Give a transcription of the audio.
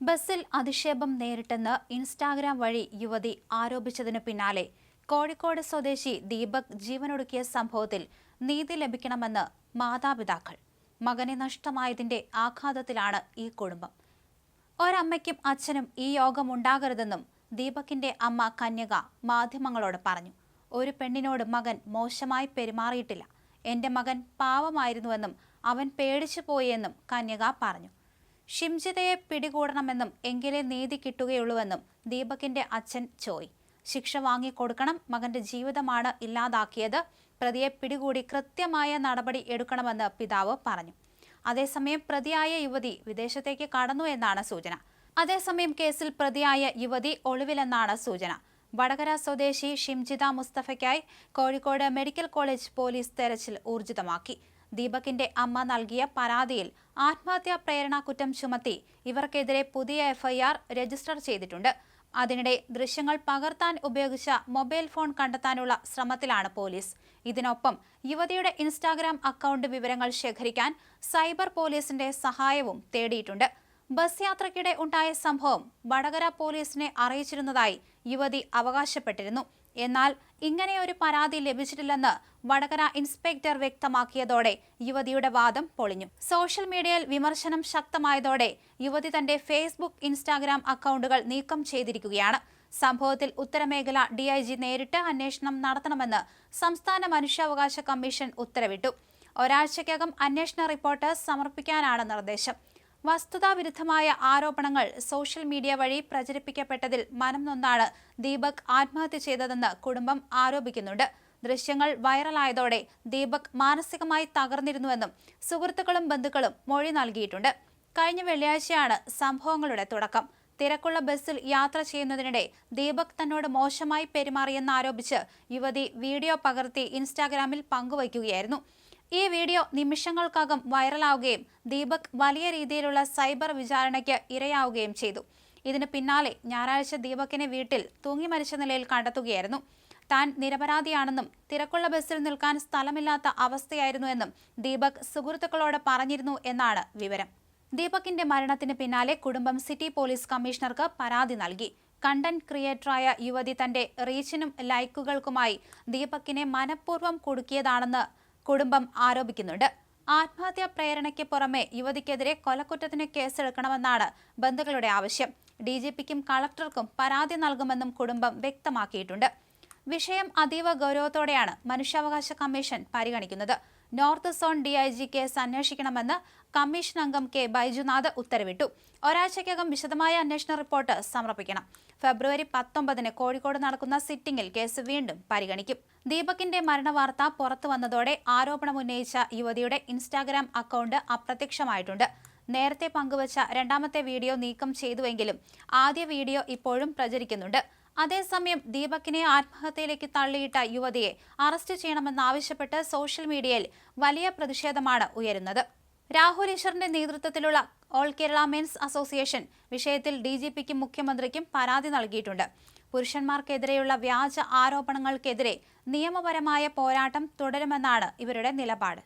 ബസ്സിൽ അധിക്ഷേപം നേരിട്ടെന്ന് ഇൻസ്റ്റാഗ്രാം വഴി യുവതി ആരോപിച്ചതിനു പിന്നാലെ കോഴിക്കോട് സ്വദേശി ദീപക് ജീവനൊടുക്കിയ സംഭവത്തിൽ നീതി ലഭിക്കണമെന്ന് മാതാപിതാക്കൾ. മകനെ നഷ്ടമായതിന്റെ ആഘാതത്തിലാണ് ഈ കുടുംബം. ഒരമ്മയ്ക്കും അച്ഛനും ഈ യോഗം ഉണ്ടാകരുതെന്നും ദീപകിന്റെ അമ്മ കന്യക മാധ്യമങ്ങളോട് പറഞ്ഞു. ഒരു പെണ്ണിനോട് മകൻ മോശമായി പെരുമാറിയിട്ടില്ല. എന്റെ മകൻ പാവമായിരുന്നുവെന്നും അവൻ പേടിച്ചു പോയെന്നും കന്യക പറഞ്ഞു. ഷിംജിതയെ പിടികൂടണമെന്നും എങ്കിലേ നീതി കിട്ടുകയുള്ളൂവെന്നും ദീപകിന്റെ അച്ഛൻ ചോയ്. ശിക്ഷ വാങ്ങിക്കൊടുക്കണം മകന്റെ ജീവിതമാണ് ഇല്ലാതാക്കിയത് പ്രതിയെ പിടികൂടി കൃത്യമായ നടപടി എടുക്കണമെന്ന് പിതാവ് പറഞ്ഞു. അതേസമയം പ്രതിയായ യുവതി വിദേശത്തേക്ക് കടന്നു എന്നാണ് സൂചന. അതേസമയം കേസിൽ പ്രതിയായ യുവതി ഒളിവിലെന്നാണ് സൂചന. വടകര സ്വദേശി ഷിംജിത മുസ്തഫയ്ക്കായി കോഴിക്കോട് മെഡിക്കൽ കോളേജ് പോലീസ് തെരച്ചിൽ ഊർജിതമാക്കി. ദീപകിന്റെ അമ്മ നൽകിയ പരാതിയിൽ ആത്മഹത്യാ പ്രേരണ കുറ്റം ചുമത്തി ഇവർക്കെതിരെ പുതിയ എഫ്ഐആർ രജിസ്റ്റർ ചെയ്തിട്ടുണ്ട്. അതിനിടെ ദൃശ്യങ്ങൾ പകർത്താൻ ഉപയോഗിച്ച മൊബൈൽ ഫോൺ കണ്ടെത്താനുള്ള ശ്രമത്തിലാണ് പോലീസ്. ഇതിനൊപ്പം യുവതിയുടെ ഇൻസ്റ്റാഗ്രാം അക്കൗണ്ട് വിവരങ്ങൾ ശേഖരിക്കാൻ സൈബർ പോലീസിന്റെ സഹായവും തേടിയിട്ടുണ്ട്. ബസ് യാത്രയ്ക്കിടെ ഉണ്ടായ സംഭവം വടകര പോലീസിനെ അറിയിച്ചിരുന്നതായി യുവതി അവകാശപ്പെട്ടിരുന്നു. എന്നാൽ ഇങ്ങനെ ഒരു പരാതി ലഭിച്ചിട്ടില്ലെന്ന് വടകര ഇൻസ്പെക്ടർ വ്യക്തമാക്കിയതോടെ യുവതിയുടെ വാദം പൊളിഞ്ഞു. സോഷ്യൽ മീഡിയയിൽ വിമർശനം ശക്തമായതോടെ യുവതി തന്റെ ഫേസ്ബുക്ക് ഇൻസ്റ്റാഗ്രാം അക്കൗണ്ടുകൾ നീക്കം ചെയ്തിരിക്കുകയാണ്. സംഭവത്തിൽ ഉത്തരമേഖല ഡിഐജി നേരിട്ട് അന്വേഷണം നടത്തണമെന്ന് സംസ്ഥാന മനുഷ്യാവകാശ കമ്മീഷൻ ഉത്തരവിട്ടു. ഒരാഴ്ചയ്ക്കകം അന്വേഷണ റിപ്പോർട്ട് സമർപ്പിക്കാനാണ് നിർദ്ദേശം. വസ്തുതാവിരുദ്ധമായ ആരോപണങ്ങൾ സോഷ്യൽ മീഡിയ വഴി പ്രചരിപ്പിക്കപ്പെട്ടതിൽ മനം നൊന്നാണ് ദീപക് ആത്മഹത്യ ചെയ്തതെന്ന് കുടുംബം ആരോപിക്കുന്നുണ്ട്. ദൃശ്യങ്ങൾ വൈറലായതോടെ ദീപക് മാനസികമായി തകർന്നിരുന്നുവെന്നും സുഹൃത്തുക്കളും ബന്ധുക്കളും മൊഴി നൽകിയിട്ടുണ്ട്. കഴിഞ്ഞ വെള്ളിയാഴ്ചയാണ് സംഭവങ്ങളുടെ തുടക്കം. തിരക്കുള്ള ബസ്സിൽ യാത്ര ചെയ്യുന്നതിനിടെ ദീപക് തന്നോട് മോശമായി പെരുമാറിയെന്നാരോപിച്ച് യുവതി വീഡിയോ പകർത്തി ഇൻസ്റ്റാഗ്രാമിൽ പങ്കുവയ്ക്കുകയായിരുന്നു. ഈ വീഡിയോ നിമിഷങ്ങൾക്കകം വൈറലാവുകയും ദീപക് വലിയ രീതിയിലുള്ള സൈബർ വിചാരണയ്ക്ക് ഇരയാവുകയും ചെയ്തു. ഇതിന് പിന്നാലെ ഞായറാഴ്ച ദീപകിനെ വീട്ടിൽ തൂങ്ങി മരിച്ച നിലയിൽ കണ്ടെത്തുകയായിരുന്നു. താൻ നിരപരാധിയാണെന്നും തിരക്കുള്ള ബസ്സിൽ നിൽക്കാൻ സ്ഥലമില്ലാത്ത അവസ്ഥയായിരുന്നു എന്നും ദീപക് സുഹൃത്തുക്കളോട് പറഞ്ഞിരുന്നു എന്നാണ് വിവരം. ദീപകിന്റെ മരണത്തിന് പിന്നാലെ കുടുംബം സിറ്റി പോലീസ് കമ്മീഷണർക്ക് പരാതി നൽകി. കണ്ടന്റ് ക്രിയേറ്ററായ യുവതി തന്റെ റീച്ചിനും ലൈക്കുകൾക്കുമായി ദീപക്കിനെ മനഃപൂർവം കുടുക്കിയതാണെന്ന് കുടുംബം ആരോപിക്കുന്നുണ്ട്. ആത്മഹത്യാ പ്രേരണയ്ക്ക് പുറമെ യുവതിക്കെതിരെ കൊലക്കുറ്റത്തിന് കേസെടുക്കണമെന്നാണ് ബന്ധുക്കളുടെ ആവശ്യം. ഡി ജി പിക്കും കളക്ടർക്കും പരാതി നൽകുമെന്നും കുടുംബം വ്യക്തമാക്കിയിട്ടുണ്ട്. വിഷയം അതീവ ഗൗരവത്തോടെയാണ് മനുഷ്യാവകാശ കമ്മീഷൻ പരിഗണിക്കുന്നത്. North zone D I G case അന്വേഷിക്കണമെന്ന് കമ്മീഷൻ അംഗം കെ ബൈജുനാഥ് ഉത്തരവിട്ടു. ഒരാഴ്ചയ്ക്കകം വിശദമായ അന്വേഷണ റിപ്പോർട്ട് സമർപ്പിക്കണം. ഫെബ്രുവരി പത്തൊമ്പതിന് കോഴിക്കോട് നടക്കുന്ന സിറ്റിംഗിൽ കേസ് വീണ്ടും പരിഗണിക്കും. ദീപകിന്റെ മരണവാർത്ത പുറത്തു വന്നതോടെ ആരോപണമുന്നയിച്ച യുവതിയുടെ ഇൻസ്റ്റാഗ്രാം അക്കൗണ്ട് അപ്രത്യക്ഷമായിട്ടുണ്ട്. നേരത്തെ പങ്കുവച്ച രണ്ടാമത്തെ വീഡിയോ നീക്കം ചെയ്തുവെങ്കിലും ആദ്യ വീഡിയോ ഇപ്പോഴും പ്രചരിക്കുന്നുണ്ട്. അതേസമയം ദീപകിനെ ആത്മഹത്യയിലേക്ക് തള്ളിയിട്ട യുവതിയെ അറസ്റ്റ് ചെയ്യണമെന്നാവശ്യപ്പെട്ട് സോഷ്യൽ മീഡിയയിൽ വലിയ പ്രതിഷേധമാണ് ഉയരുന്നത്. രാഹുൽ ഈശ്വറിന്റെ നേതൃത്വത്തിലുള്ള ഓൾ കേരള മെൻസ് അസോസിയേഷൻ വിഷയത്തിൽ ഡി ജി പിക്കും മുഖ്യമന്ത്രിക്കും പരാതി നൽകിയിട്ടുണ്ട്. പുരുഷന്മാർക്കെതിരെയുള്ള വ്യാജ ആരോപണങ്ങൾക്കെതിരെ നിയമപരമായ പോരാട്ടം തുടരുമെന്നാണ് ഇവരുടെ നിലപാട്.